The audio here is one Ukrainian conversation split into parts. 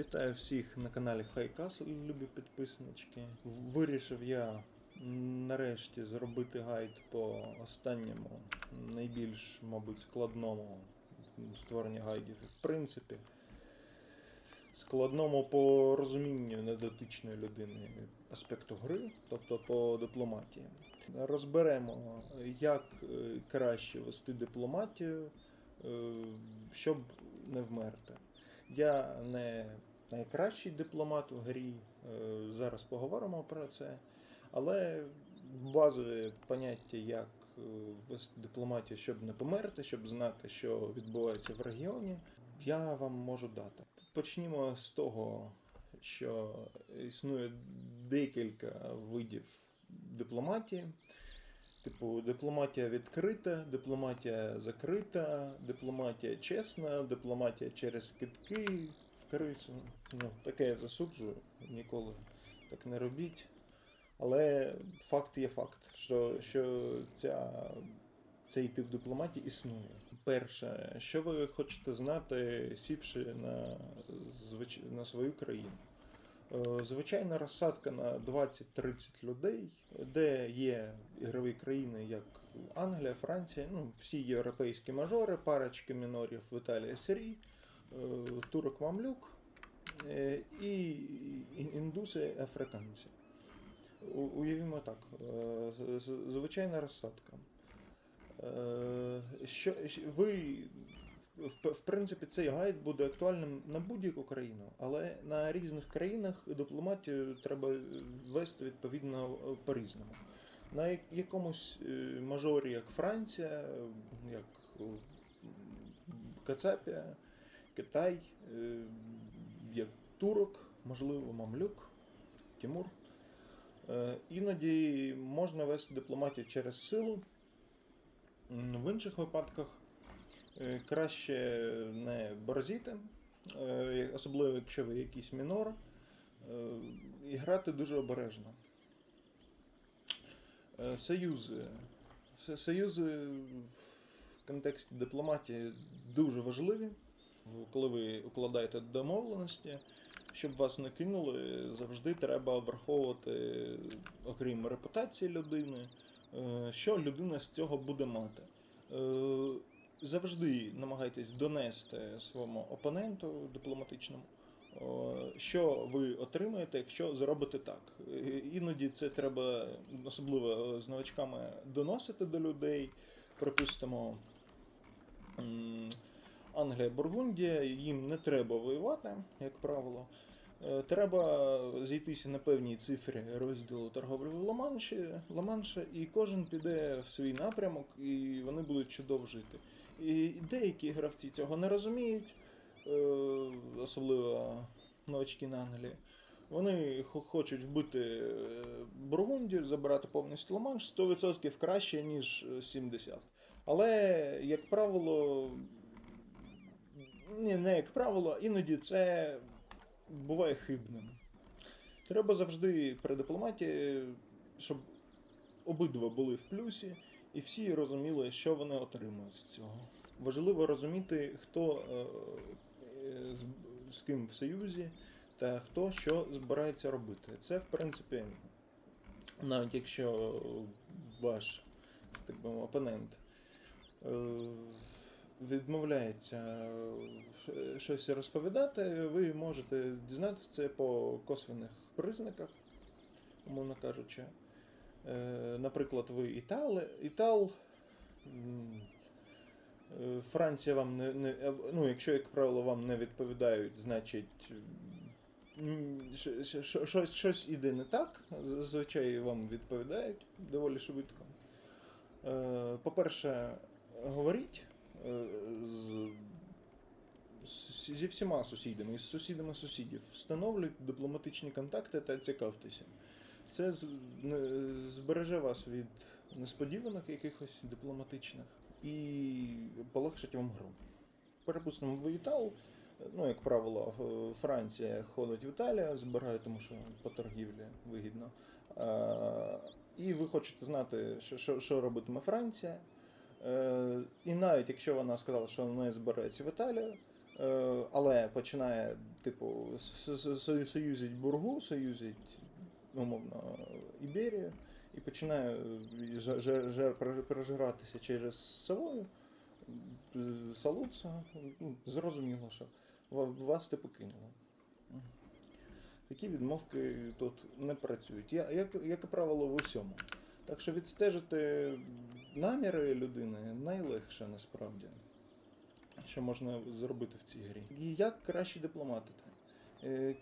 Вітаю всіх на каналі Хайкасл, любі підписнички. Вирішив я нарешті зробити гайд по останньому, найбільш, мабуть, складному створенню гайдів. В принципі, складному по розумінню недотичної людини аспекту гри, тобто по дипломатії. Розберемо, як е, краще вести дипломатію, е, щоб не вмерти. Я не найкращий дипломат в грі, е, зараз поговоримо про це. Але базові поняття, як е, вести дипломатію, щоб не померти, щоб знати, що відбувається в регіоні, я вам можу дати. Почнімо з того, що існує декілька видів дипломатії. Типу, дипломатія відкрита, дипломатія закрита, дипломатія чесна, дипломатія через китки в. Ну, таке я засуджую, ніколи так не робіть. Але факт є факт, що, що ця, цей тип дипломатії існує. Перше, що ви хочете знати, сівши на, звич... на свою країну? Е, Звичайна розсадка на 20-30 людей, де є ігрові країни, як Англія, Франція, ну, всі європейські мажори, парочки мінорів в Італії Сирій, е, турок Мамлюк е, і індуси африканці. Уявімо так, е, звичайна розсадка. Е, Що, ви, в, принципі, цей гайд буде актуальним на будь-яку країну, але на різних країнах дипломатію треба вести відповідно е, по-різному. На якомусь е, мажорі, як Франція, е, як е, Кацапія, Китай, е, як турок, можливо, Мамлюк, Тимур. Е, Іноді можна вести дипломатію через силу. В інших випадках е, краще не борзіти, е, особливо якщо ви якийсь мінор, е, і грати дуже обережно. Е, Союзи. Союзи в контексті дипломатії дуже важливі. Коли ви укладаєте домовленості, щоб вас не кинули, завжди треба враховувати, окрім репутації людини, е, що людина з цього буде мати. Е, Завжди намагайтесь донести своєму опоненту дипломатичному, е, що ви отримаєте, якщо зробите так. Іноді це треба, особливо з новачками, доносити до людей. Припустимо, Англія, Бургундія, їм не треба воювати, як правило. Е, Треба зійтися на певній цифрі розділу торговлі Ла-Манша, і кожен піде в свій напрямок, і вони будуть чудово жити. І деякі гравці цього не розуміють, е, особливо новачки на Англії. Вони хочуть вбити е, Бургундію, забирати повністю Ла-Манш 100% краще, ніж е, 70%. Але, як правило, ні, не як правило, іноді це буває хибним. Треба завжди при дипломатії, щоб обидва були в плюсі, і всі розуміли, що вони отримують з цього. Важливо розуміти, хто е, е, з, ким в союзі та хто що збирається робити. Це, в принципі, навіть якщо ваш так би опонент е, відмовляється е, щось розповідати, ви можете дізнатися це по косвених признаках, умовно кажучи. Е, Наприклад, ви Італи, Італ. е, Франція вам не, не ну, якщо, як правило, вам не відповідають, значить щось, щось іде не так. Зазвичай вам відповідають доволі швидко. По-перше, говоріть з, з- зі всіма сусідами, з сусідами сусідів. Встановлюйте дипломатичні контакти та цікавтеся. Це збереже вас від несподіваних якихось дипломатичних і полегшить вам гру. Припустимо, ви Італ, ну, як правило, Франція ходить в Італію, збирає, тому що по торгівлі вигідно. Е, І ви хочете знати, що, що, що робитиме Франція. Е, І навіть якщо вона сказала, що не збирається в Італію, Е, але починає, типу, союзить Бургу, союзить, умовно, Іберію, і починає е, пережиратися через Савою, Салуца. Ну, Зрозуміло, що вас типу кинуло. Такі відмовки тут не працюють. Як, як правило, в усьому. Так що відстежити наміри людини найлегше насправді, що можна зробити в цій грі. І як краще дипломатити? Е,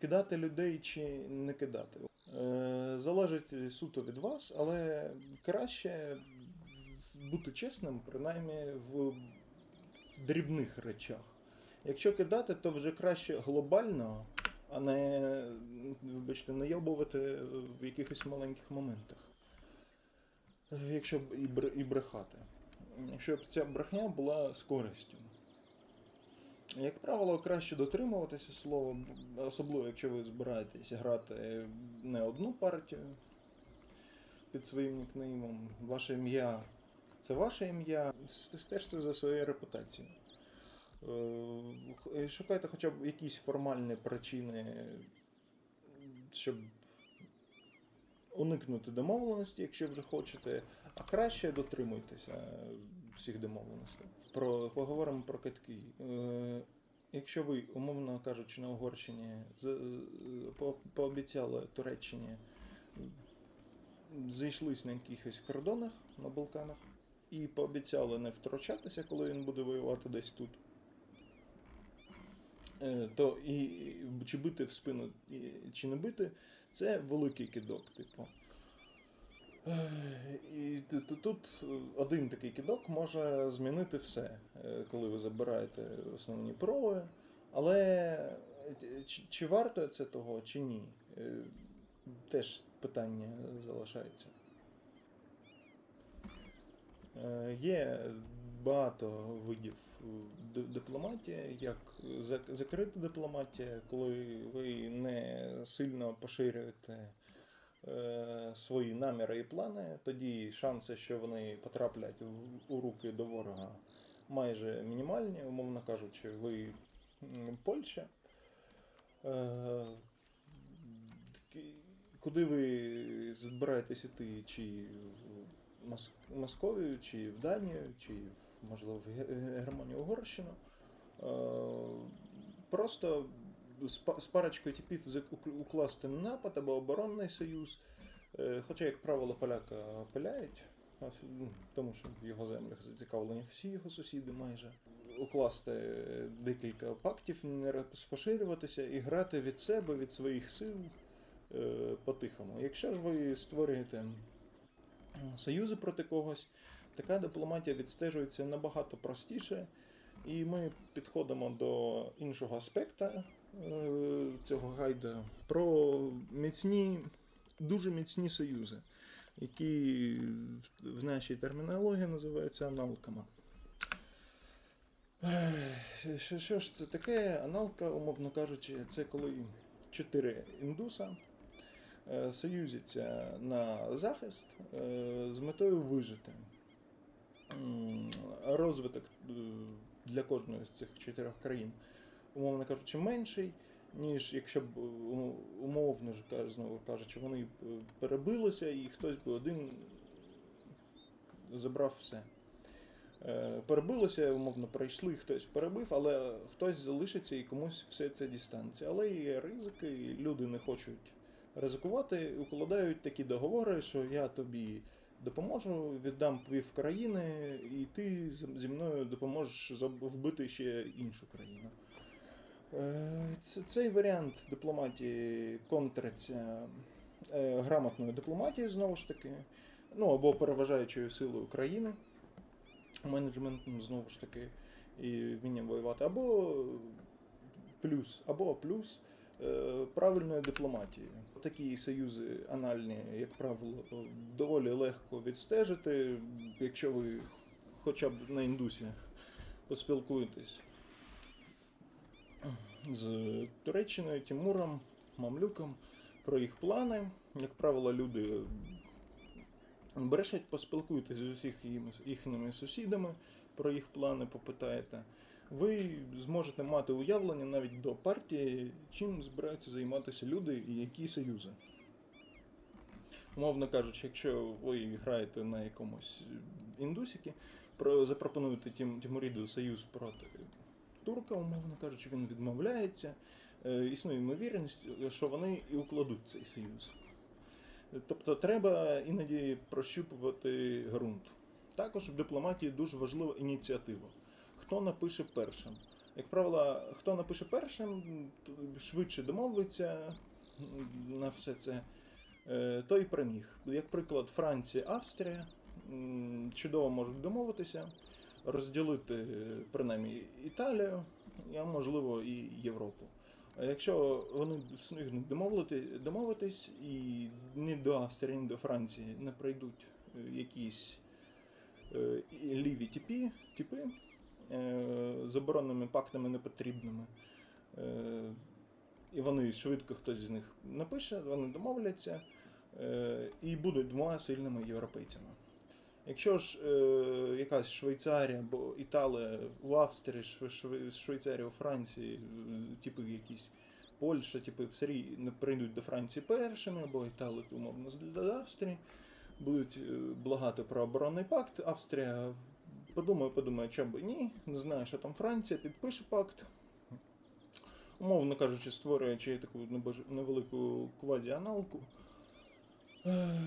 Кидати людей чи не кидати? Е, Залежить суто від вас, але краще бути чесним, принаймні в дрібних речах. Якщо кидати, то вже краще глобально, а не, вибачте, найобувати в якихось маленьких моментах. Якщо б і брехати. Щоб ця брехня була з користю. Як правило, краще дотримуватися слова, особливо якщо ви збираєтесь грати не одну партію під своїм нікнеймом. Ваше ім'я це ваше ім'я. Стежте за своєю репутацією. Е, Шукайте хоча б якісь формальні причини, щоб уникнути домовленості, якщо вже хочете, а краще дотримуйтеся всіх домовленостей. Про, поговоримо про катки. Е, Якщо ви, умовно кажучи, на Угорщині по- пообіцяли Туреччині, зійшлись на якихось кордонах на Балканах і пообіцяли не втручатися, коли він буде воювати десь тут. Е, То і чи бити в спину, чи не бити, це великий кидок, типу. Е, І тут один такий кидок може змінити все, е, коли ви забираєте основні прови. Але чи, чи варто це того, чи ні? Теж питання залишається. Є багато видів е, дипломатії, як зак- закрита дипломатія, коли ви не сильно поширюєте е, свої наміри і плани, тоді шанси, що вони потраплять у руки до ворога, майже мінімальні, умовно кажучи, ви Польща. Е, Куди ви збираєтесь іти? Чи в Мос- Московію, чи в Данію, чи в, можливо в Ге- Германію Угорщину? Е, Просто з парочкою типів укласти напад або оборонний союз. Е, Хоча, як правило, поляка пиляють, ну, тому що в його землях зацікавлені всі його сусіди майже. Укласти декілька пактів, не розпоширюватися і грати від себе, від своїх сил е, по-тихому. Якщо ж ви створюєте союзи проти когось, така дипломатія відстежується набагато простіше, і ми підходимо до іншого аспекта е, цього гайда про міцні, дуже міцні союзи, які в- нашій термінології називаються аналками. Що, що ж це таке? Аналка, умовно кажучи, це коли чотири індуса е, союзяться на захист е, з метою вижити. Розвиток е, для кожної з цих чотирьох країн, умовно кажучи, менший, ніж якщо б е, умовно знову кажучи, вони е, перебилися і хтось би один забрав все. Перебилося, умовно, пройшли, хтось перебив, але хтось залишиться і комусь все це дістанеться. Але є ризики, і люди не хочуть ризикувати, укладають такі договори, що я тобі допоможу, віддам пів країни, і ти зі мною допоможеш вбити ще іншу країну. Е, Цей варіант дипломатії контриться е, грамотною дипломатією, знову ж таки, ну або переважаючою силою країни, менеджментом, знову ж таки, і вмінням воювати, або плюс, або плюс е, правильною дипломатією. Такі союзи анальні, як правило, доволі легко відстежити, якщо ви хоча б на індусі поспілкуєтесь з Туреччиною, Тимуром, Мамлюком про їх плани. Як правило, люди брешуть, поспілкуйтесь з усіх їхніми сусідами про їх плани, попитаєте. Ви зможете мати уявлення навіть до партії, чим збираються займатися люди і які союзи. Умовно кажучи, якщо ви граєте на якомусь індусіки, запропонуєте Тім, Тімуріду союз проти турка, умовно кажучи, він відмовляється. Е, існує ймовірність, що вони і укладуть цей союз. Тобто треба іноді прощупувати ґрунт. Також в дипломатії дуже важлива ініціатива. Хто напише першим? Як правило, хто напише першим, швидше домовиться на все це, е, той переміг. Як приклад, Франція, Австрія чудово можуть домовитися, розділити е, принаймні Італію, а можливо і Європу. А якщо вони встигнуть домовити, домовитись і ні до Австрії, ні до Франції не прийдуть е, якісь ліві типи е, забороненими пактами непотрібними, е, і вони швидко хтось з них напише, вони домовляться е, і будуть двома сильними європейцями. Якщо ж е, якась Швейцарія або Італія в Австрії, Шве- Шве- Швейцарія у Франції, е, типи якісь Польща, типи все рі- не прийдуть до Франції першими, або Італія, умовно, з- Австрії, будуть е, благати про оборонний пакт. Австрія подумає, подумає, чому би ні, не знає, що там Франція, підпише пакт. Умовно кажучи, створюючи таку невелику квазіаналку, е,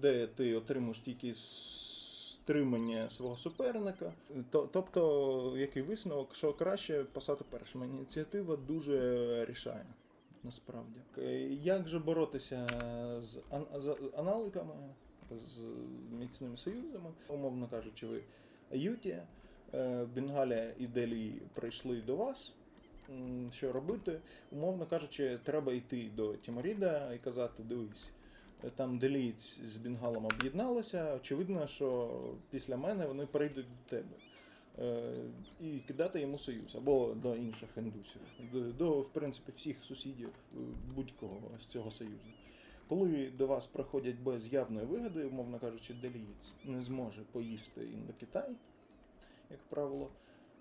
де ти отримуєш тільки стримання свого суперника. Тобто, який висновок, що краще писати першим. Ініціатива дуже рішає. Насправді. Е, Як же боротися з аналогами, з міцними союзами, умовно кажучи, ви Юті, е, Бенгалія і Делі прийшли до вас. Що робити? Умовно кажучи, треба йти до Тіморіда і казати: дивись, там деліць з Бенгалом об'єдналися. Очевидно, що після мене вони прийдуть до тебе. Е, І кидати йому союз або до інших індусів, до, до в принципі всіх сусідів е, будь-кого з цього союзу. Коли до вас приходять без явної вигоди, умовно кажучи, делієць не зможе поїсти індокитай, як правило.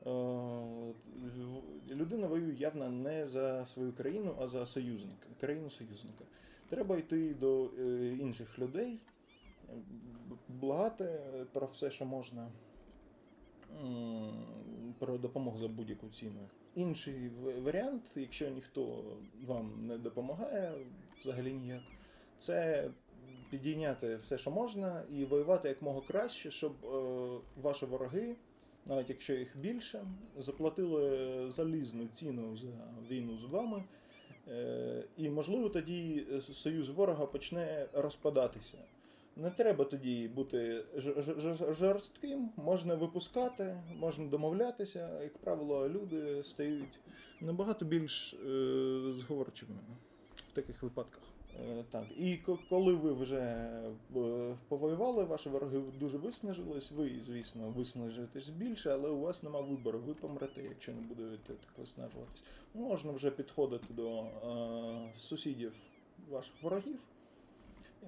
е, Людина воює явно не за свою країну, а за союзника, країну союзника. Треба йти до е, інших людей, благати про все, що можна, про допомогу за будь-яку ціну. Інший варіант, якщо ніхто вам не допомагає, взагалі ніяк, це підійняти все, що можна, і воювати якмога краще, щоб е, ваші вороги, навіть якщо їх більше, заплатили залізну ціну за війну з вами. Е, і можливо тоді союз ворога почне розпадатися. Не треба тоді бути жорстким, можна випускати, можна домовлятися. Як правило, люди стають набагато більш е, зговорчивими в таких випадках. Е, так, і коли ви вже е, повоювали, ваші вороги дуже виснажились, ви, звісно, виснажитесь більше, але у вас нема вибору. Ви помрете, якщо не будете так виснажуватись. Можна вже підходити до е, сусідів ваших ворогів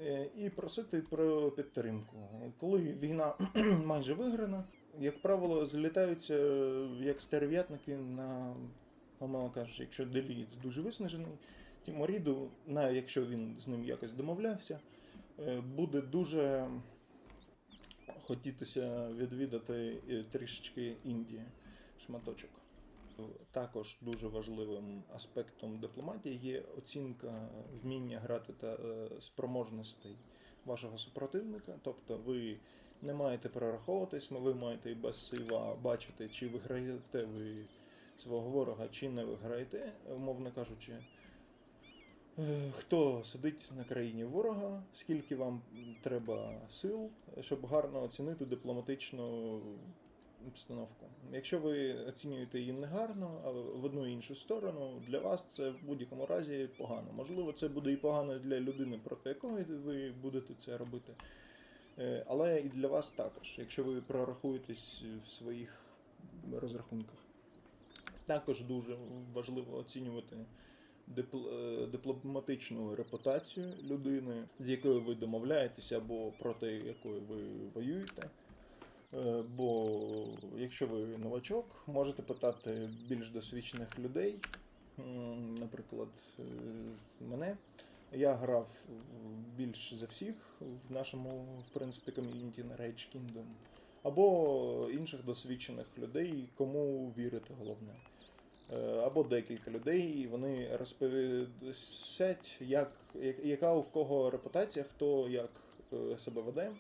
е, і просити про підтримку. Коли війна майже виграна, як правило, злітаються е, як стерв'ятники на, умовно кажучи, якщо делієць дуже виснажений, Тіморіду, навіть якщо він з ним якось домовлявся, е, буде дуже хотітися відвідати е, трішечки Індії, шматочок. Також дуже важливим аспектом дипломатії є оцінка вміння грати та е, спроможностей вашого супротивника. Тобто ви не маєте перераховуватись, ви маєте і без сейва бачити, чи виграєте ви свого ворога, чи не виграєте, умовно кажучи. Е, Хто сидить на країні ворога, скільки вам треба сил, щоб гарно оцінити дипломатичну обстановку. Якщо ви оцінюєте її негарно, а в одну і іншу сторону, для вас це в будь-якому разі погано. Можливо, це буде і погано для людини, проти якої ви будете це робити. Е, Але і для вас також, якщо ви прорахуєтесь в своїх розрахунках. Також дуже важливо оцінювати дипломатичну репутацію людини, з якою ви домовляєтеся або проти якої ви воюєте. Е, Бо якщо ви новачок, можете питати більш досвідчених людей, наприклад, е, мене. Я грав більш за всіх в нашому, в принципі, ком'юніті на Rage Kingdom. Або інших досвідчених людей, кому вірити головне. Е, Або декілька людей, і вони розповісять, як, як- яка у кого репутація, хто як е, себе веде.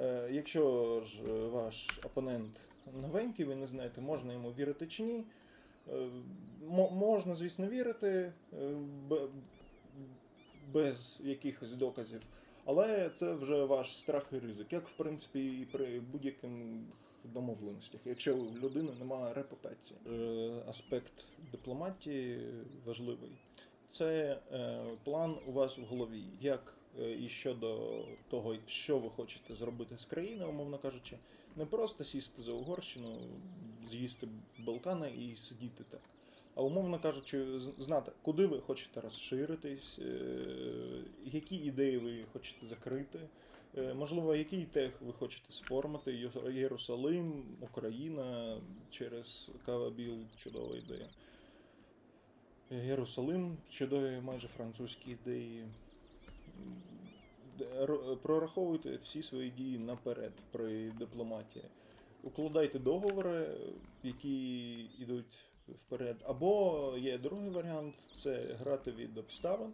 Е, Якщо ж ваш опонент новенький, ви не знаєте, можна йому вірити чи ні. Можна, звісно, вірити без якихось доказів, але це вже ваш страх і ризик, як в принципі і при будь-яких домовленостях, якщо в людини немає репутації. Е, Аспект дипломатії важливий. Це е, план у вас в голові, як е, і щодо того, що ви хочете зробити з країни, умовно кажучи, не просто сісти за Угорщину, з'їсти Балкани і сидіти так. А умовно кажучи, знати, куди ви хочете розширитись, які ідеї ви хочете закрити, можливо, який тех ви хочете сформати, Єрусалим, Україна через Кавабіл, чудова ідея. Єрусалим, чудові майже французькі ідеї. Прораховуйте всі свої дії наперед при дипломатії. Укладайте договори, які йдуть вперед. Або є другий варіант це грати від обставин.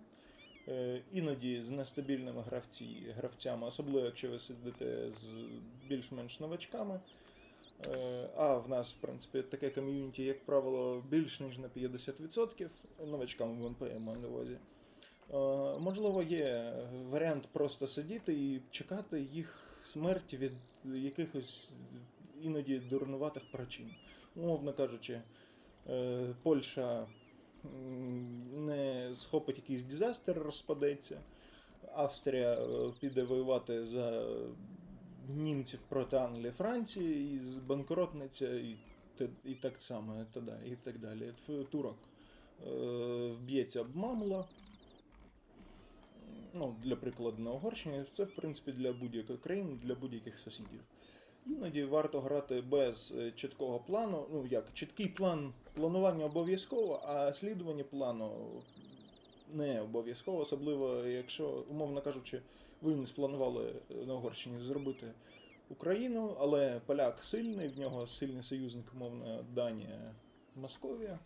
Е, Іноді з нестабільними гравці, гравцями, особливо якщо ви сидите з більш-менш новачками. Е, А в нас, в принципі, таке ком'юніті, як правило, більш ніж на 50% новачкам в я на увазі. Е, Можливо, є варіант просто сидіти і чекати їх смерті від якихось іноді дурнуватих причин. Умовно кажучи, Польща не схопить якийсь дизастер, розпадеться. Австрія е, піде воювати за німців проти Англії, Франції, і збанкротниця, і, і так само, і так далі. Турок е, вб'ється об мамла. Ну, для прикладу на Угорщині, це в принципі для будь-якої країни, для будь-яких сусідів. Іноді варто грати без е, чіткого плану. Ну як, чіткий план планування обов'язково, а слідування плану не обов'язково, особливо якщо, умовно кажучи, ви не спланували е, на Угорщині зробити Україну, але поляк сильний, в нього сильний союзник, умовно, Данія, Московія.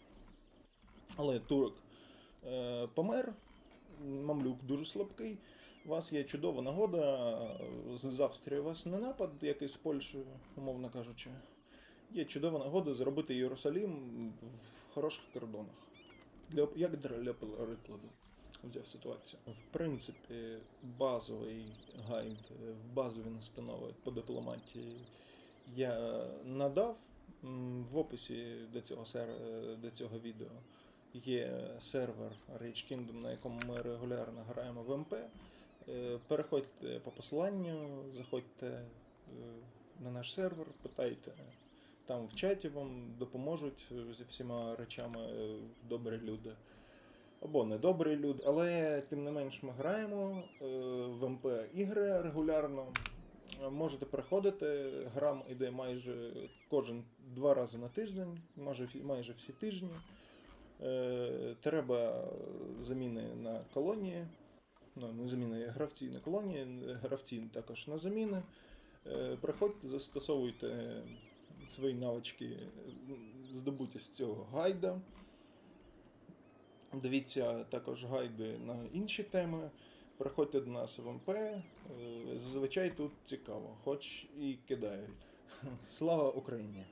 Але турок е, помер, мамлюк дуже слабкий. У вас є чудова нагода. З з Австрії у вас не напад, як і з Польщею, умовно кажучи. Є чудова нагода зробити Єрусалім в хороших кордонах. Для, як для прикладу взяв ситуацію. В принципі, базовий гайд, е, базові настанови по дипломатії я надав. В описі до цього, сер... е, до цього відео є сервер Rage Kingdom, на якому ми регулярно граємо в МП. Е, Переходьте по посиланню, заходьте е, на наш сервер, питайте. Там в чаті вам допоможуть зі всіма речами е, добрі люди. Або недобрі люди. Але тим не менш ми граємо в МП ігри регулярно. Можете приходити, грам іде майже кожен два рази на тиждень, майже, майже всі тижні. Треба заміни на колонії. Ну, не заміни гравці на колонії, гравці також на заміни. Е, Приходьте, застосовуйте свої навички, е, здобуті з цього гайда. Дивіться також гайди на інші теми. Приходьте до нас в МП. е, Зазвичай тут цікаво, хоч і кидають. Слава Україні!